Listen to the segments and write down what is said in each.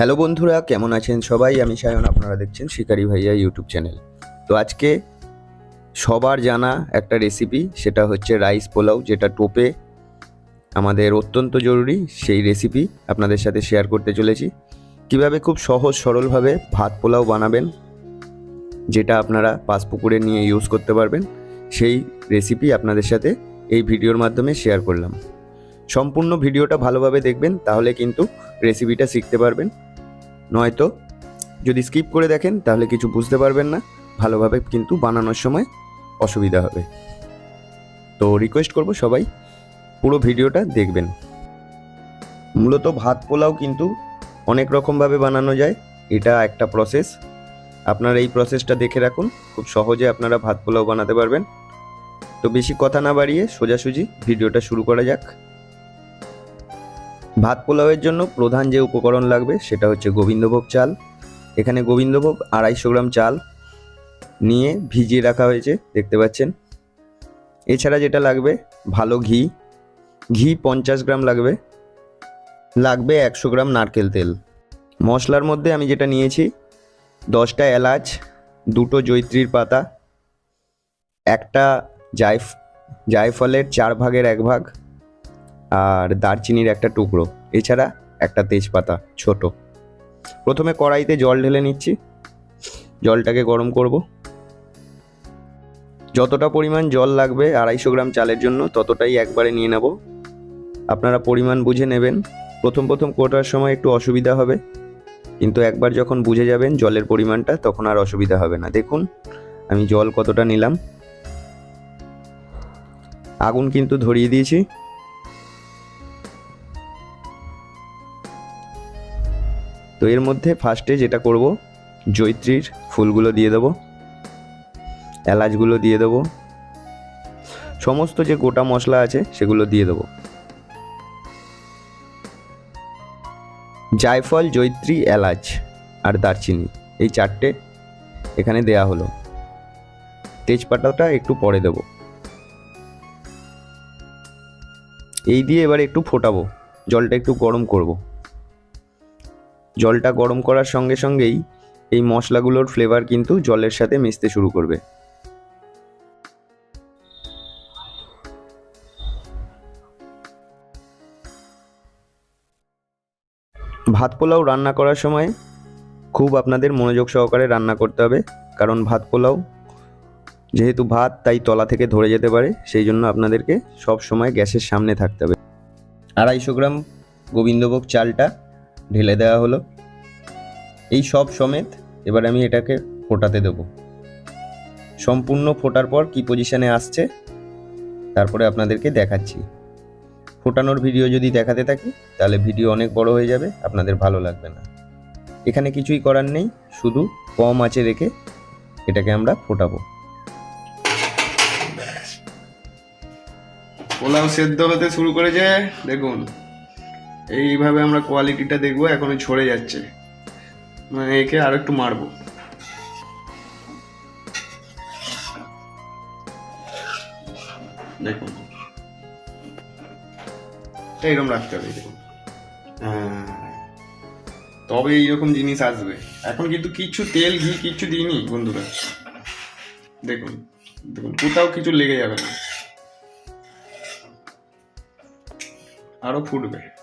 Hello বন্ধুরা, কেমন আছেন সবাই? আমি সায়ন, আপনারা দেখছেন শিকারি ভাইয়া ইউটিউব চ্যানেল তো আজকে সবার জানা একটা রেসিপি সেটা হচ্ছে রাইস পোলাও, যেটা টোপে আমাদের অত্যন্ত জরুরি। সেই রেসিপি আপনাদের সাথে শেয়ার করতে চলেছি। কীভাবে খুব সহজ সরলভাবে ভাত পোলাও বানাবেন, যেটা আপনারা পাঁচপুকুরে নিয়ে ইউজ করতে পারবেন, সেই রেসিপি আপনাদের সাথে এই ভিডিওর মাধ্যমে শেয়ার করলাম। সম্পূর্ণ ভিডিওটা ভালোভাবে দেখবেন, তাহলে কিন্তু রেসিপিটা শিখতে পারবেন। নয়তো যদি স্কিপ করে দেখেন, তাহলে কিছু বুঝতে পারবেন না। ভালোভাবে কিন্তু বানানোর সময় অসুবিধা হবে। তো রিকোয়েস্ট করব সবাই, পুরো ভিডিওটা দেখবেন। মূলত ভাত পোলাও কিন্তু অনেক রকমভাবে বানানো যায়। এটা একটা প্রসেস আপনারা এই প্রসেসটা দেখে রাখুন। খুব সহজে আপনারা ভাত পোলাও বানাতে পারবেন। তো বেশি কথা না বাড়িয়ে সোজাসুজি ভিডিওটা শুরু করা যাক। ভাত পোলাওয়ের জন্য প্রধান যে উপকরণ লাগবে সেটা হচ্ছে গোবিন্দভোগ চাল। এখানে গোবিন্দভোগ আড়াইশো গ্রাম চাল নিয়ে ভিজিয়ে রাখা হয়েছে, দেখতে পাচ্ছেন। এছাড়া যেটা লাগবে, ভালো ঘি। ঘি পঞ্চাশ গ্রাম লাগবে। লাগবে একশো গ্রাম নারকেল তেল। মশলার মধ্যে আমি যেটা নিয়েছি, দশটা এলাচ, দুটো জৈত্রীর পাতা, একটা জায়ফ, জায়ফলের চার ভাগের এক ভাগ আর দারচিনির একটা টুকরো, এছাড়া একটা তেজপাতা, ছোট। প্রথমে কড়াইতে জল ঢেলে নিচ্ছি। জলটাকে গরম করব। যতটা পরিমাণ জল লাগবে আড়াইশো গ্রাম চালের জন্য, ততটাই একবারে নিয়ে নেব। আপনারা পরিমাণ বুঝে নেবেন। প্রথম প্রথম কোটার সময় একটু অসুবিধা হবে। কিন্তু একবার যখন বুঝে যাবেন জলের পরিমাণটা, তখন আর অসুবিধা হবে না। দেখুন, আমি জল কতটা নিলাম। আগুন কিন্তু ধরিয়ে দিয়েছি। তো এর মধ্যে ফার্স্টে যেটা করব জৈত্রীর ফুলগুলো দিয়ে দেবো, এলাচগুলো দিয়ে দেবো, সমস্ত যে গোটা মশলা আছে সেগুলো দিয়ে দেবো। জায়ফল জৈত্রী এলাচ আর দারচিনি এই চারটে এখানে দেয়া হলো। তেজপাতাটা একটু পরে দেবো। এই দিয়ে এবার একটু ফোটাবো, জলটা একটু গরম করব। জলটা গরম করার সঙ্গে সঙ্গেই এই মশলাগুলোর ফ্লেভার কিন্তু জলের সাথে মিশতে শুরু করবে। ভাত পোলাও রান্না করার সময় খুব আপনাদের মনোযোগ সহকারে রান্না করতে হবে, কারণ ভাত পোলাও যেহেতু ভাত, তাই তলা থেকে ধরে যেতে পারে, সেই জন্য আপনাদেরকে সব সময় গ্যাসের সামনে থাকতে হবে। আড়াইশো গ্রাম গোবিন্দভোগ চালটা ঢেলে দেওয়া হলো। এই সব সমেত এবার আমি এটাকে ফোটাতে দেবো। সম্পূর্ণ ফোটার পর কি পজিশনে আসছে, তারপরে আপনাদেরকে দেখাচ্ছি। ফোটানোর ভিডিও যদি দেখাতে থাকি, তাহলে ভিডিও অনেক বড় হয়ে যাবে, আপনাদের ভালো লাগবে না। এখানে কিছুই করার নেই, শুধু কম আঁচে রেখে এটাকে আমরা ফোটাবো। পোলাও সেদ্ধ হতে শুরু করেছে, দেখুন। এইভাবে আমরা কোয়ালিটিটা দেখব এখনও ছড়ে যাচ্ছে। মানে একে আর একটু মারবো। দেখুন। এইরকম রাখতে হবে দেখুন। হ্যাঁ। তবে এইরকম জিনিস আসবে। এখন কিন্তু কিচ্ছু তেল, ঘি কিচ্ছু দিইনি বন্ধুরা। দেখুন দেখুন, কোথাও কিছু লেগে যাবে না। আরও ফুটবে।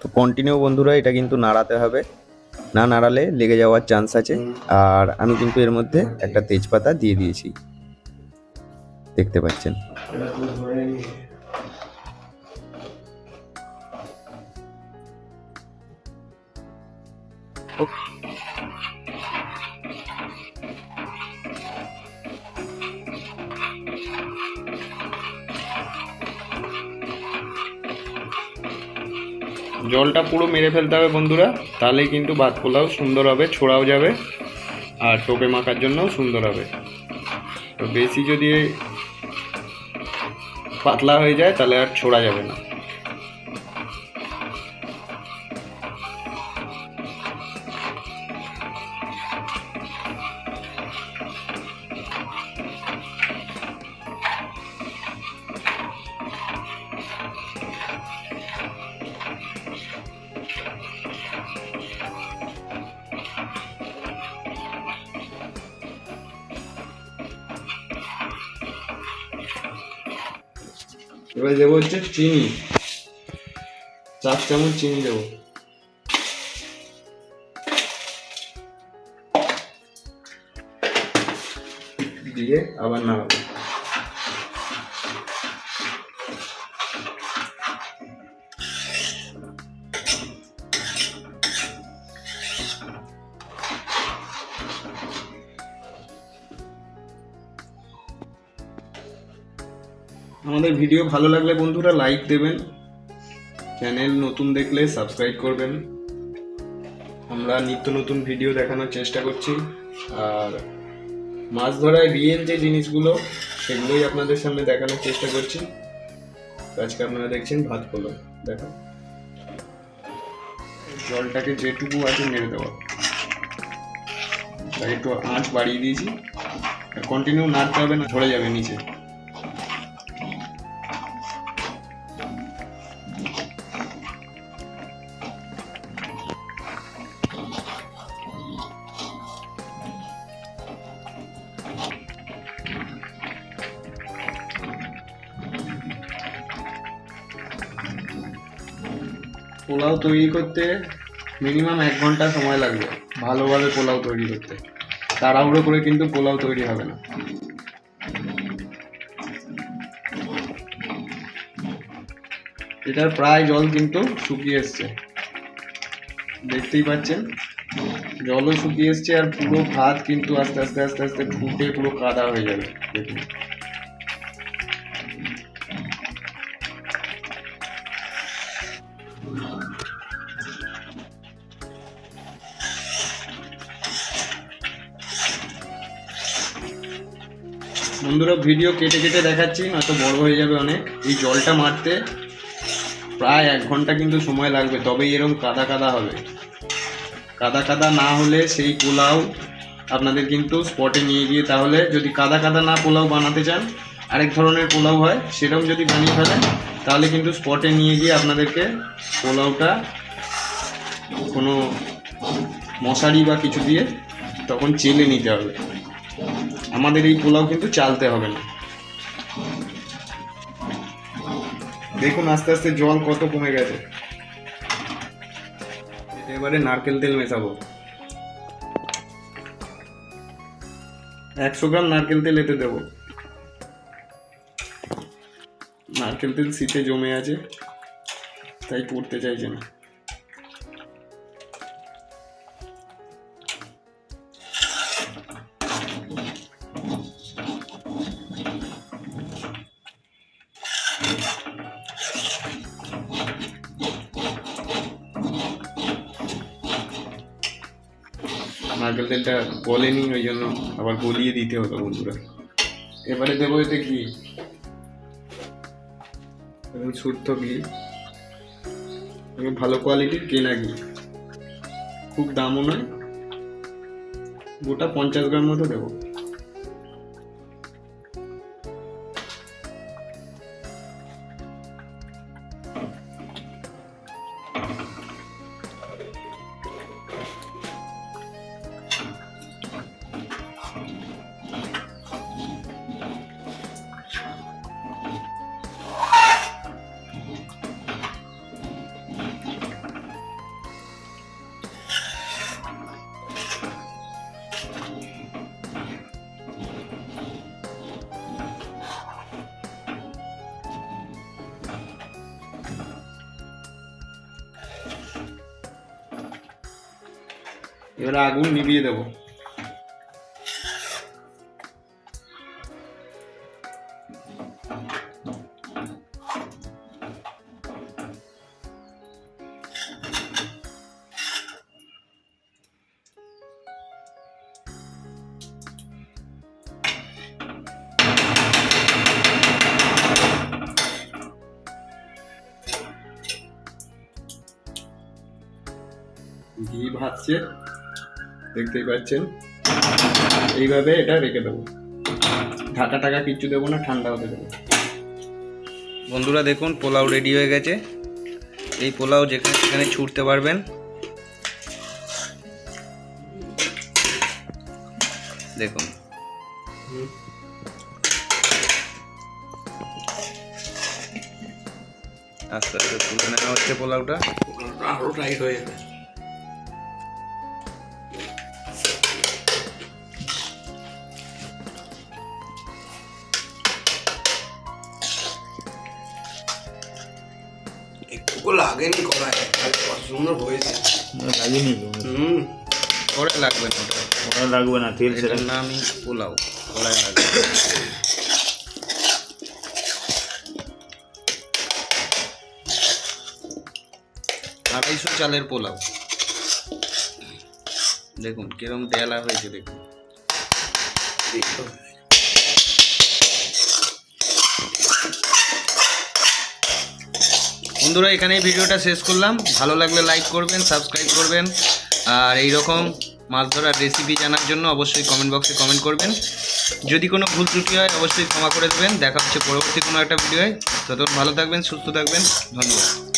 তো কন্টিনিউ বন্ধুরা, এটা কিন্তু নাড়াতে হবে। না নাড়ালে লেগে যাওয়ার চান্স আছে। আর আমি কিন্তু এর মধ্যে একটা তেজপাতা দিয়ে দিয়েছি। দেখতে পাচ্ছেন। জলটা পুরো মেরে ফেলতে হবে বন্ধুরা, তাহলেই কিন্তু ভাত পোলাও সুন্দর হবে, ছোড়াও যাবে, আর টোপে মাখার জন্যও সুন্দর হবে। তো বেশি যদি পাতলা হয়ে যায়, তাহলে আর ছোড়া যাবে না। এবারে দেবো হচ্ছে চিনি চার চামচ চিনি দেবো দিয়ে আবার নাড়াবো আমাদের ভিডিও ভালো লাগলে বন্ধুরা লাইক দেবেন। চ্যানেল নতুন দেখলে সাবস্ক্রাইব করবেন। আমরা নিত্য নতুন ভিডিও দেখানোর চেষ্টা করছি। আর মাছ ধরায় রিয়েল যে জিনিসগুলো, সেগুলোই আপনাদের সামনে দেখানোর চেষ্টা করছি। আজকে আপনারা দেখছেন ভাত পোলো দেখো। জলটাকে যেটুকু আছে মেরে দেওয়া একটু আঁচ বাড়িয়ে দিয়েছি। কন্টিনিউ নাড়তে হবে না ধরে যাবে নিচে। পোলাও তৈরি করতে মিনিমাম এক ঘণ্টা সময় লাগবে, ভালোভাবে পোলাও তৈরি করতে। তাড়াহুড়ো করে কিন্তু পোলাও তৈরি হবে না। এটার প্রায় জল কিন্তু শুকিয়ে এসছে। দেখতেই পাচ্ছেন, জলও শুকিয়ে এসছে আর পুরো ভাত কিন্তু আস্তে আস্তে আস্তে আস্তে ফুটে পুরো কাদা হয়ে যাবে। দেখুন। বন্ধুরা ভিডিও কেটে কেটে দেখাচ্ছি, নয়তো বড় হয়ে যাবে অনেক। এই জলটা মারতে প্রায় এক ঘণ্টা কিন্তু সময় লাগবে, তবেই এরকম কাদা কাদা হবে। কাদা কাদা না হলে সেই পোলাও আপনাদের কিন্তু স্পটে নিয়ে গিয়ে, তাহলে যদি কাদা কাদা না পোলাও বানাতে চান, আরেক ধরনের পোলাও হয় সেরকম যদি বানিয়ে ফেলেন, তাহলে কিন্তু স্পটে নিয়ে গিয়ে আপনাদেরকে পোলাওটা কোনো মশারি বা কিছু দিয়ে তখন চেলে নিতে হবে। আমাদের এই পোলাও কিন্তু চালতে হবে না। দেখুন আস্তে আস্তে জল কত কমে গেছে। এবারে নারকেল তেল মেশাবো। একশো গ্রাম নারকেল তেল এতে দেবো। নারকেল তেল শীতে জমে আছে, তাই পড়তে চাইছে না। নারকেল তেলটা বলেনি ওই জন্য আবার গলিয়ে দিতে হতো বন্ধুরা। এবারে দেবো এতে ঘি এবং শুদ্ধ ঘি। এবং ভালো কোয়ালিটির কেনা ঘি। খুব দামও নয়, গোটা পঞ্চাশ গ্রাম মতো দেবো। এবারে আগুন নিভিয়ে দেবো ঘি ভাজছে দেখতেই পাচ্ছেন। এইভাবে এটা রেখে দেবো। ঢাকা টাকা কিচ্ছু দেবো না ঠান্ডা হতে দেবো বন্ধুরা দেখুন পোলাও রেডি হয়ে গেছে। এই পোলাও যেখানে সেখানে ছুটতে পারবেন। দেখুন। আস্তে আস্তে তুলে নেওয়া হচ্ছে পোলাওটা। আরও টাইট হয়ে যাবে। লাগেনি কড়াই সুন্দর হয়েছে। লাগেনি হুম। পরে লাগবে না। ওটা ওরা লাগবে না তেল সেটা। এটার নামই পোলাও। কড়াই লাগবে। আড়াইশো চালের পোলাও। দেখুন কিরম ডেলা হয়েছে দেখুন। এই বন্ধুরা, এখানেই ভিডিওটা শেষ করলাম। ভালো লাগলে লাইক করবেন সাবস্ক্রাইব করবেন। আর এই রকম মাছ ধরার রেসিপি জানার জন্য অবশ্যই কমেন্ট বক্সে কমেন্ট করবেন। যদি কোনো ভুল ত্রুটি হয়, অবশ্যই ক্ষমা করে দেবেন। দেখা হচ্ছে পরবর্তী কোনো একটা ভিডিওয় ততক্ষণ ভালো থাকবেন, সুস্থ থাকবেন। ধন্যবাদ।